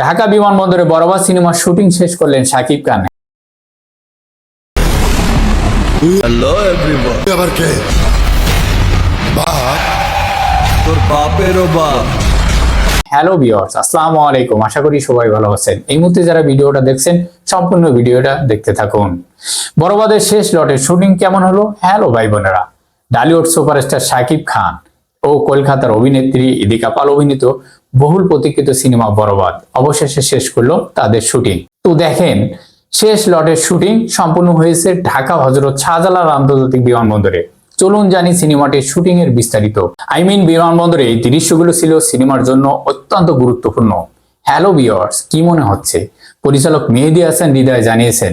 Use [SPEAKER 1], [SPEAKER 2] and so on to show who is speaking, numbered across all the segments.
[SPEAKER 1] ঢাকা বিমানবন্দরে বরাবর সিনেমার শুটিং শেষ করলেন শাকিব খান।
[SPEAKER 2] হ্যালো এভরিওয়ান
[SPEAKER 3] আবার কে? বাপ।
[SPEAKER 2] তোর বাপেরও বাপ।
[SPEAKER 1] হ্যালো ভিউয়ার্স আসসালামু আলাইকুম। আশা করি সবাই ভালো আছেন। এই মুহূর্তে যারা ভিডিওটা দেখছেন সম্পূর্ণ ভিডিওটা দেখতে থাকুন। বড়বাদের শেষ লটের শুটিং কেমন হলো? হ্যালো ভাই বোনেরা। ডালিউড সুপারস্টার শাকিব খান ও কলকাতার অভিনেত্রী ইদিকা পাল অভিনীত বহুল প্রতীক্ষিত সিনেমা বড়বাদ অবশেষে শেষ করল তাদের শুটিং। তো দেখেন, শেষ লটের শুটিং সম্পূর্ণ হয়েছে ঢাকা হজরত শাহজালাল আন্তর্জাতিক বিমানবন্দরে। চলুন জানি সিনেমাটির শুটিং এর বিস্তারিত। আই মিন বিমানবন্দরে এই দৃশ্যগুলো ছিল সিনেমার জন্য অত্যন্ত গুরুত্বপূর্ণ। হ্যালো বিয়ার্স কি মনে হচ্ছে? পরিচালক মেহেদি হাসান হৃদয় জানিয়েছেন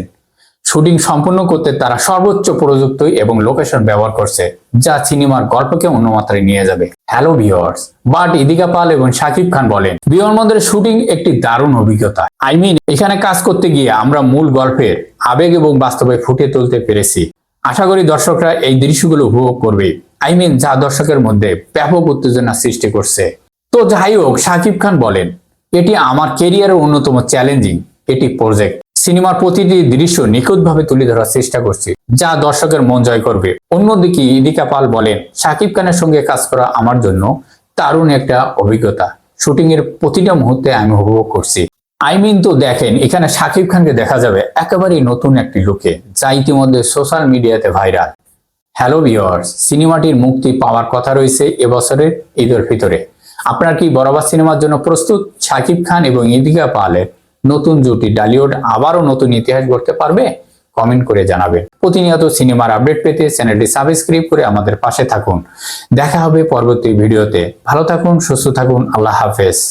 [SPEAKER 1] শুটিং সম্পূর্ণ করতে তারা সর্বোচ্চ প্রযুক্তি এবং লোকেশন ব্যবহার করছে, যা সিনেমার গল্পকে অন্য মাত্রায় নিয়ে যাবে। Hello viewers but Idika Paul এবং শাকিব খান বলেন, বিমানবন্দরের শুটিং একটি দারুণ অভিজ্ঞতা। আই মিন এখানে কাজ করতে গিয়ে আমরা মূল গল্পের আবেগ এবং বাস্তবে ফুটিয়ে তুলতে পেরেছি। আশা করি দর্শকরা এই দৃশ্যগুলো উপভোগ করবে। আই মিন যা দর্শকের মধ্যে ব্যাপক উত্তেজনা সৃষ্টি করছে। তো যাই হোক, শাকিব খান বলেন, এটি আমার কেরিয়ারের অন্যতম চ্যালেঞ্জিং এটি প্রজেক্ট সিনেমার প্রতিটি দৃশ্য নিখুঁতভাবে তুলে ধরার চেষ্টা করছি, যা দর্শকের মন জয় করবে। অন্যদিকে ইদিকা পাল বলেন, শাকিব খানের সঙ্গে কাজ করা আমার জন্য দারুণ একটা অভিজ্ঞতা। শুটিং এর প্রতিটা মুহূর্তে আমি উপভোগ করছি। আই মিন তো দেখেন, এখানে শাকিব খানকে দেখা যাবে একেবারেই নতুন একটি লুকে, যা ইতিমধ্যে সোশ্যাল মিডিয়াতে ভাইরাল। হ্যালো ভিওয়ার্স সিনেমাটির মুক্তি পাওয়ার কথা রয়েছে এবছরের ঈদের ভিতরে। আপনার কি বরাবর সিনেমার জন্য প্রস্তুত? শাকিব খান এবং ইদিকা পালের নতুন জুটি ডালিউড আবারও নতুন ইতিহাস গড়তে পারবে? কমেন্ট করে জানাবেন প্রতিনিয়ত সিনেমার আপডেট পেতে চ্যানেলটি সাবস্ক্রাইব করে আমাদের পাশে থাকুন। দেখা হবে পরবর্তী ভিডিওতে। ভালো থাকুন, সুস্থ থাকুন, আল্লাহ হাফেজ।